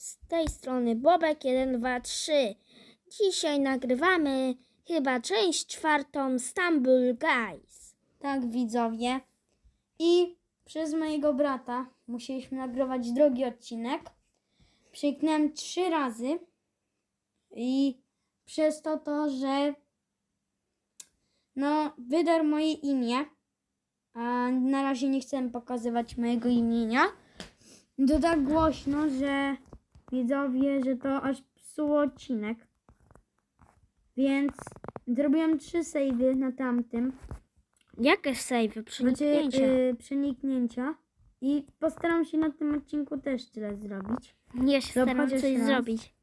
Z tej strony Bobek 1, 2, 3. Dzisiaj nagrywamy chyba część czwartą Stumble Guys. Tak, widzowie. I przez mojego brata musieliśmy nagrywać drugi odcinek. Przyknąłem trzy razy i przez to to, że no, wydarł moje imię, a na razie nie chcę pokazywać mojego imienia. To tak głośno, że widzowie, że to aż psuło odcinek. Więc zrobiłem trzy savey na tamtym. Jakie save? Znaczy, Przeniknięcia. y, przeniknięcia. I postaram się na tym odcinku też tyle zrobić. Nie się staram coś raz. zrobić,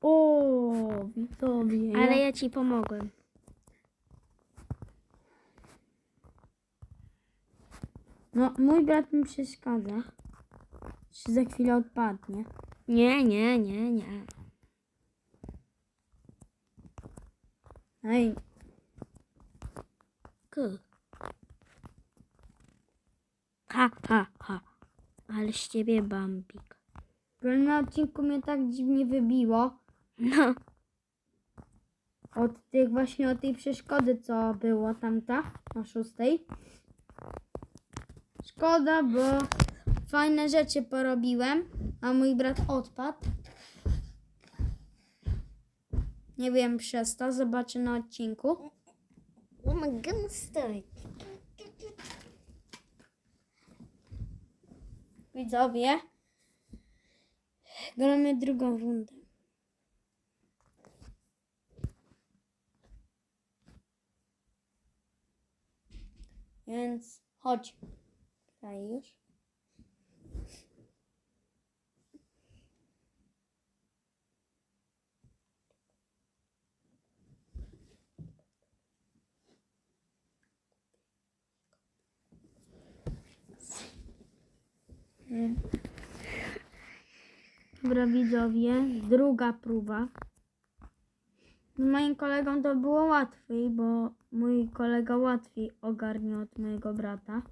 O, widzowie. ale ja... ja ci pomogłem. No, mój brat mi przeszkadza. Czy za chwilę odpadnie. Nie, nie, nie, nie. Ej, Ku. Ha, ha, ha. Ale z ciebie bambik. bo na odcinku mnie tak dziwnie wybiło. No, Od tych właśnie, od tej przeszkody, co było tamta, na szóstej. Szkoda, bo fajne rzeczy porobiłem, a mój brat odpadł. Nie wiem przez to, zobaczę na odcinku. oh Widzowie, gramy drugą rundę. Więc chodź. Tutaj już. Dobra widzowie, druga próba. Z moim kolegą to było łatwiej, bo mój kolega łatwiej ogarnie od mojego brata.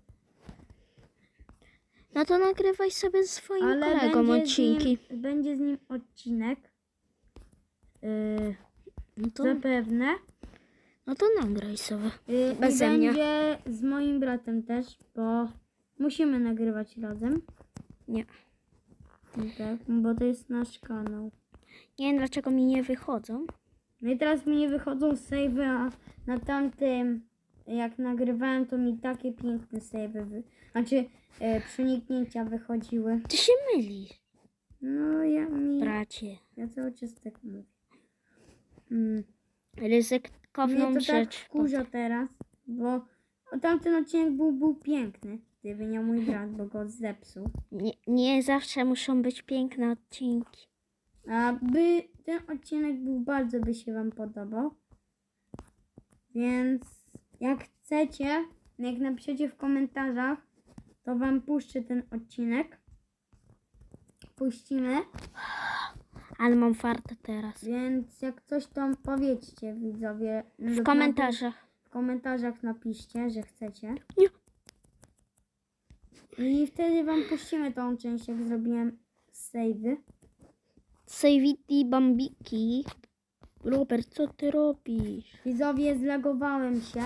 No to nagrywaj sobie ze swoim Ale kolegą będzie odcinki. Z nim, będzie z nim odcinek. Yy, No to, zapewne. no to nagraj sobie. Yy, Beze i będzie z moim bratem też, bo musimy nagrywać razem. Nie. Tak, bo to jest nasz kanał. Nie wiem dlaczego mi nie wychodzą. No i teraz mi nie wychodzą save, a na tamtym, jak nagrywałem, to mi takie piękne save, wy... znaczy e, przeniknięcia wychodziły. Ty się mylisz, No ja mi, bracie. ja cały czas tak mówię. Mm. Ryzykowną Mnie to tak rzecz. wkurza teraz, bo o, tamten odcinek był, był piękny, gdyby nie mój brat, bo go zepsuł. Nie, nie zawsze muszą być piękne odcinki. A by ten odcinek był bardzo by się Wam podobał. Więc jak chcecie, jak napiszecie w komentarzach, to Wam puszczę ten odcinek. Puścimy. Ale mam fartę teraz. Więc jak coś to powiedzcie widzowie. W komentarzach. W komentarzach napiszcie, że chcecie. Nie. I wtedy Wam puścimy tą część, jak zrobiłem save'y. Savity Bambiki. Robert, co ty robisz? Widzowie, zlagowałem się,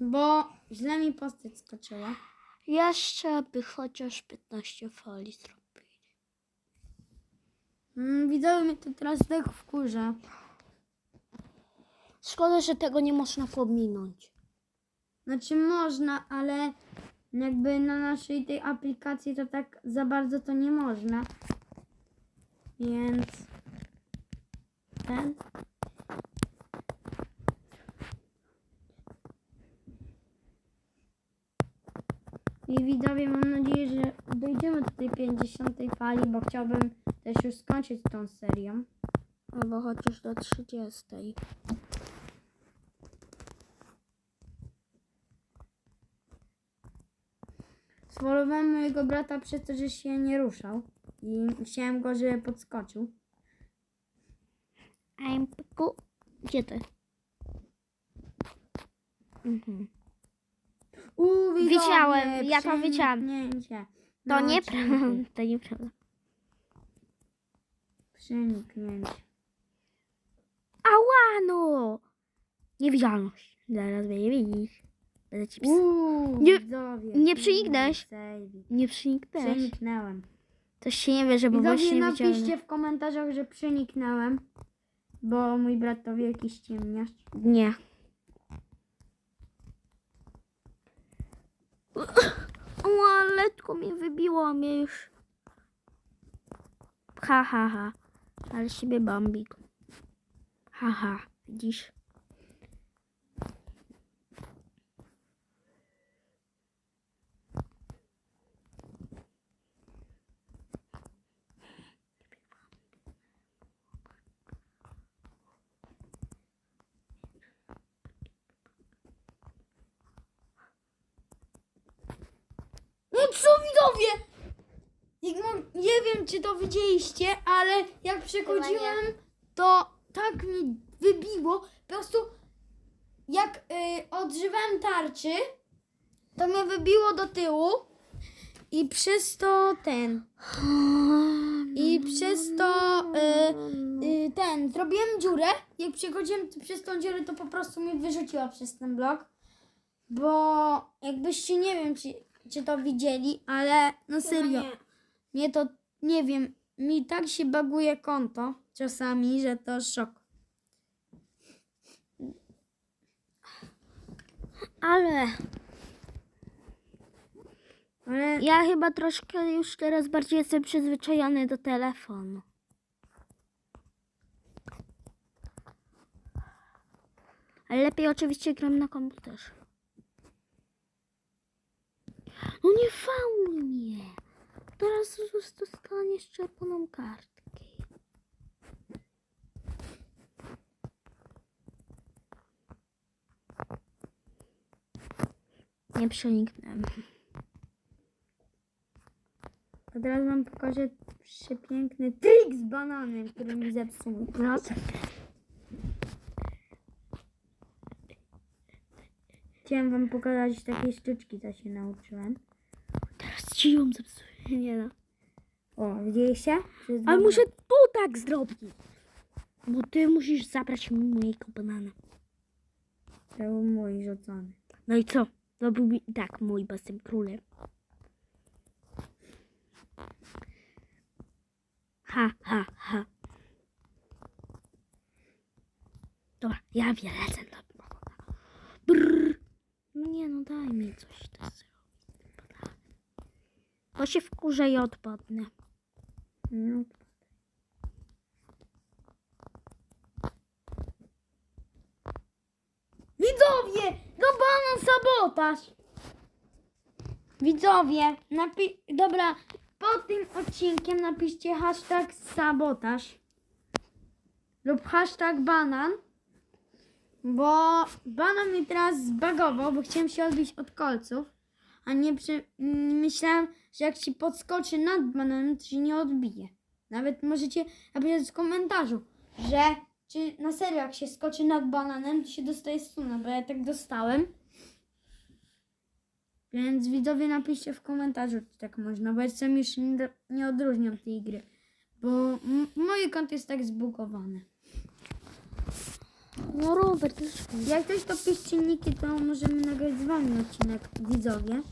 bo źle mi postać skoczyła. Jeszcze by chociaż 15 fali zrobili. Mm, widzowie mnie to teraz tak wkurza. Szkoda, że tego nie można pominąć. Znaczy można, ale jakby na naszej tej aplikacji to tak za bardzo to nie można. Więc ten. I widzowie, mam nadzieję, że dojdziemy do tej 50 fali, bo chciałbym też już skończyć tą serią. Albo chociaż do 30. Sfolowałem mojego brata przez to, że się nie ruszał. I chciałem go, żeby podskoczył. I'm piku. Gdzie ty? Mhm. Uuu, widzowie, Widziałem, ja to widziałam. przemknięcie To na nieprawda. To nieprawda. Przeniknięcie. Ała no! Niewidzialność. Zaraz mnie nie widzisz. Będę ci. Uuu, Nie- widzowie. nie przeniknąłeś. Sejwik. Nie przeniknęłeś. Przeniknęłem. Coś się nie wie, że bo Widzowie, właśnie napiszcie niewidzialny. w komentarzach, że przeniknęłem. Bo mój brat to wielki ściemniacz. Nie. O, letko mnie wybiło, mnie już. Ha, ha, ha. Ale siebie bambik. Ha, ha. Widzisz? Co widzowie? Mam- Nie wiem, czy to widzieliście, ale jak przechodziłem, to tak mi wybiło. Po prostu jak y, odżywałem tarczy, to mnie wybiło do tyłu i przez to ten. I przez to y, y, ten, zrobiłem dziurę. Jak przechodziłem przez tą dziurę, to po prostu mnie wyrzuciło przez ten blok. Bo jakbyście nie wiem, czy, czy to widzieli, ale no serio, mnie to nie wiem, mi tak się baguje konto czasami, że to szok. Ale Ale ja chyba troszkę już teraz bardziej jestem przyzwyczajony do telefonu. Ale lepiej oczywiście gram na komputerze. No nie fauluj mnie. Teraz dostaniesz czerwoną kartkę. Nie przeniknę. a teraz wam pokażę przepiękny trik z bananem, który mi zepsuł mój brat. Chciałem wam pokazać takie sztuczki, co się nauczyłem. Ci ją zepsuję. Nie no. O, widzieliście? Ale muszę tu tak zrobić. Bo ty musisz zabrać mi mojego banana. To był mój rzucony. No i co? To był i tak mój, bo jestem królem. Ha, ha, ha. Dobra, ja wiem, lecę Brrr. No nie no, daj mi coś to. Bo się wkurzę i odpadnę. Widzowie! No banan sabotaż! Widzowie, napi- dobra, pod tym odcinkiem napiszcie hashtag sabotaż lub hashtag banan, bo banan mi teraz zbagował, bo chciałem się odbić od kolców, a nie przy... myślałem, że jak się podskoczy nad bananem, to się nie odbije. Nawet możecie napisać w komentarzu, że czy na serio jak się skoczy nad bananem, to się dostaje stuna, bo ja tak dostałem. Więc widzowie napiszcie w komentarzu, czy tak można, bo ja sam już nie, nie odróżniam tej gry. Bo moje konto jest tak zbugowane. No Robert, Jak ktoś to pisze niki, to możemy nagrać z wami odcinek, widzowie.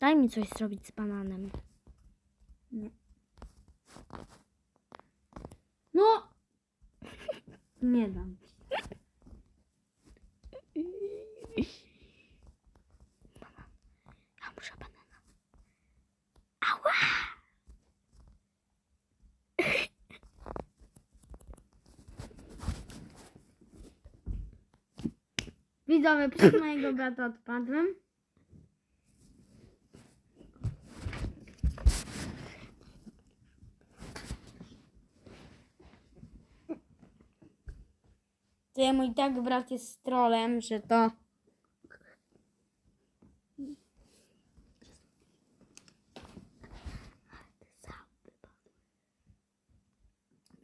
Daj mi coś zrobić z bananem. Nie. No! Nie dam. Ja muszę banana. Ała! Widzowie, przez mojego brata odpadłem. że mój tak brat jest trolem, że to...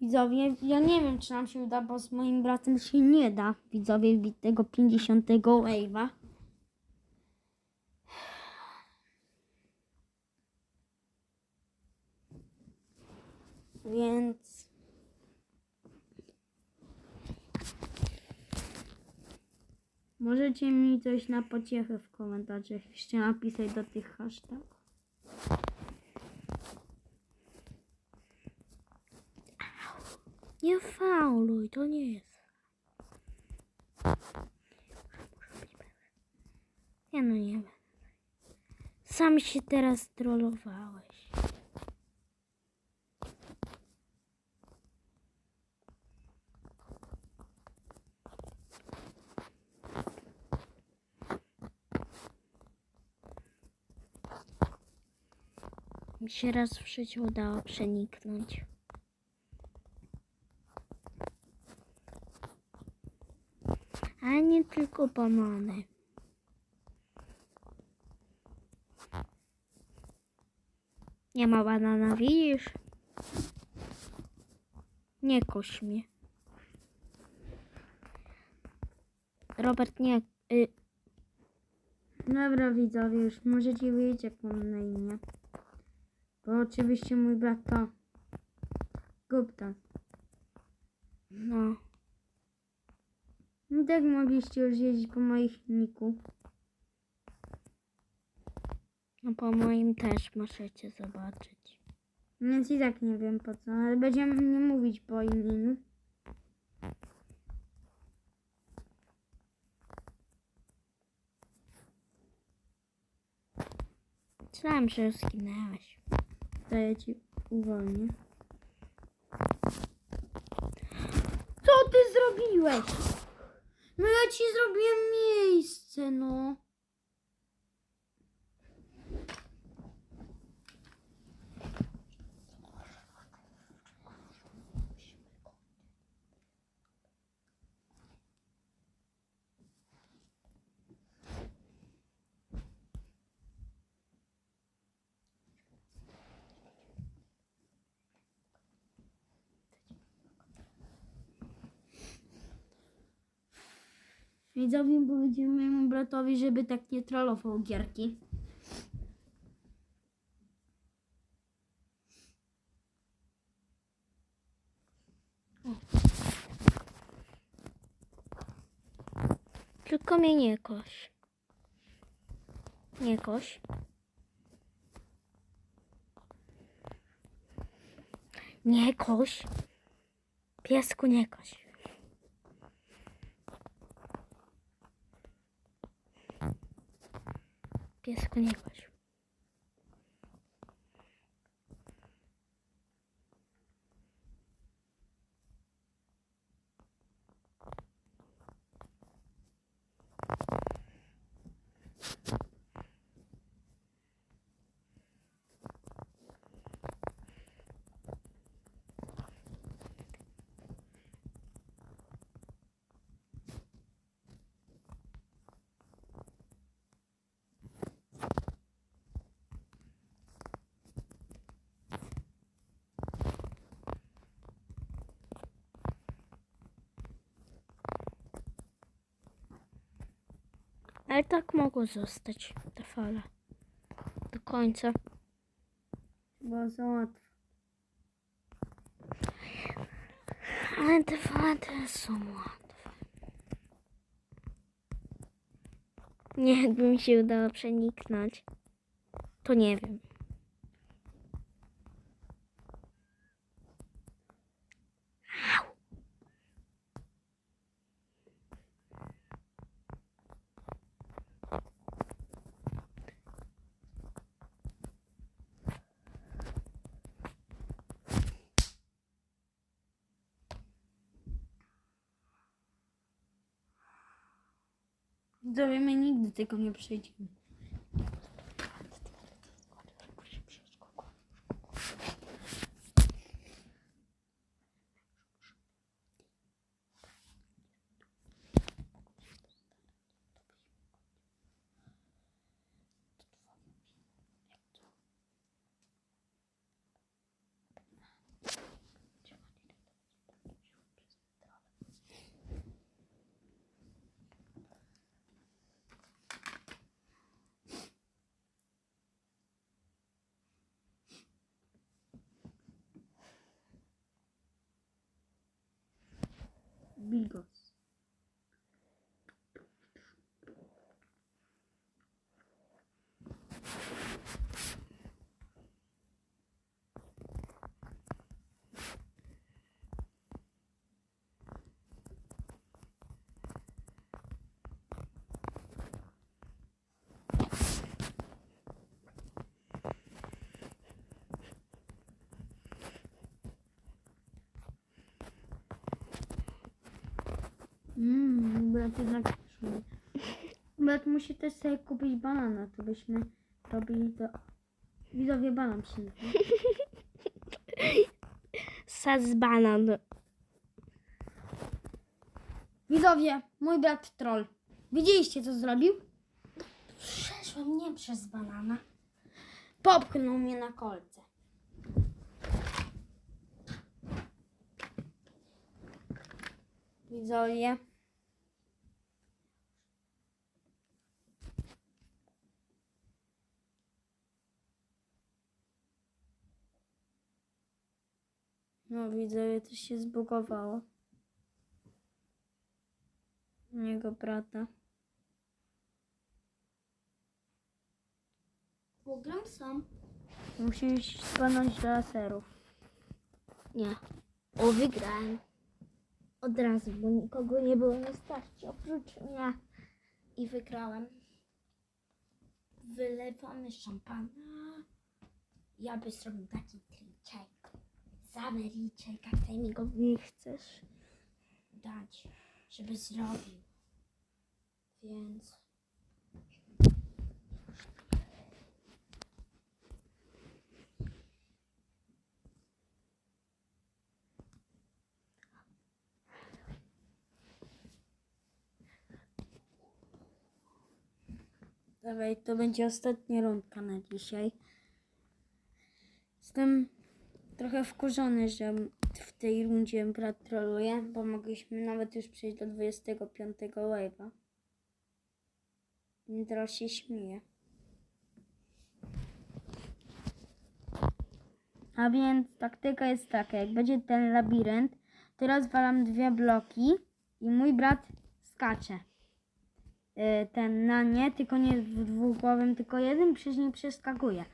Widzowie, ja nie wiem, czy nam się uda, bo z moim bratem się nie da. Widzowie, tego 50 wave'a. Więc możecie mi coś na pociechę w komentarzach jeszcze napisać do tych hashtagów. Nie fauluj, to nie jest. Ja no nie będę. Sam się teraz trollowałeś. Mi się raz w życiu udało przeniknąć. A nie tylko banany. Nie ma banana, widzisz? Nie koś mnie. Robert, nie. Y, Dobra widzowie, już możecie wiedzieć jak mam na imię. Bo oczywiście mój brat to Gupta. no. I tak mogliście już wiedzieć po moich niku. No po moim też możecie zobaczyć. Więc i tak nie wiem po co, ale będziemy nie mówić po imieniu. Myślałem, że zginęłaś. To ja ci uwolnię. Co ty zrobiłeś? No ja ci zrobiłem miejsce, no. Widzowie powiedziałem mojemu bratowi, żeby tak nie trollował gierki. Tylko mnie nie koś. Nie koś. Nie koś. Piesku nie koś. Piesku nie koś. Ale tak mogło zostać ta fala. Do końca. Bo za łatwo. Ale te fale też są łatwe. Nie, jakby mi się udało przeniknąć. To nie wiem. Widzowie, my nigdy tego nie przejdziemy. Bilgos. Mmm, brat jednak szumie. Brat musi też sobie kupić banana, to byśmy robili to. Widzowie banan przyniesie. Sas banan. Widzowie, mój brat troll. Widzieliście co zrobił? Przeszła mnie przez banana. Popchnął mnie na kolce. Widzowie. No widzowie, to się zbugowało. Jego brata. Ugram sam. Musisz stanąć do laserów. Nie. O, wygrałem. Od razu, bo nikogo nie było na starcie oprócz mnie. I wygrałem. Wylewamy szampana. Ja by zrobił taki triczek. Zamericzek, jak ty mi go nie chcesz dać, żeby zrobił. Więc... Dawaj, to będzie ostatnia rundka na dzisiaj. Jestem trochę wkurzony, że w tej rundzie brat troluje, bo mogliśmy nawet już przejść do 25 wave'a. I teraz się śmieje. A więc taktyka jest taka, jak będzie ten labirynt, to rozwalam dwie bloki i mój brat skacze y, ten na nie, tylko nie w dwugłowym, tylko jeden, przez nie przeskakuje.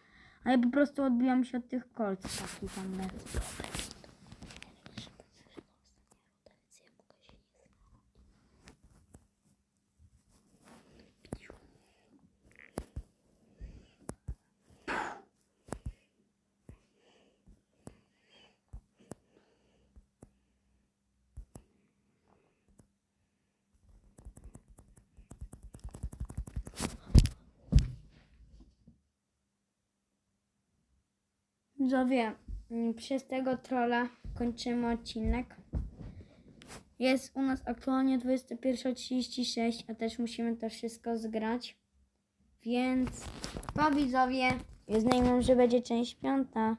A ja po prostu odbijam się od tych kolców takich tam lecę. Widzowie, mm, przez tego trolla kończymy odcinek. Jest u nas aktualnie 21.36, a też musimy to wszystko zgrać. Więc, pa widzowie, jest najmniej, że będzie część piąta.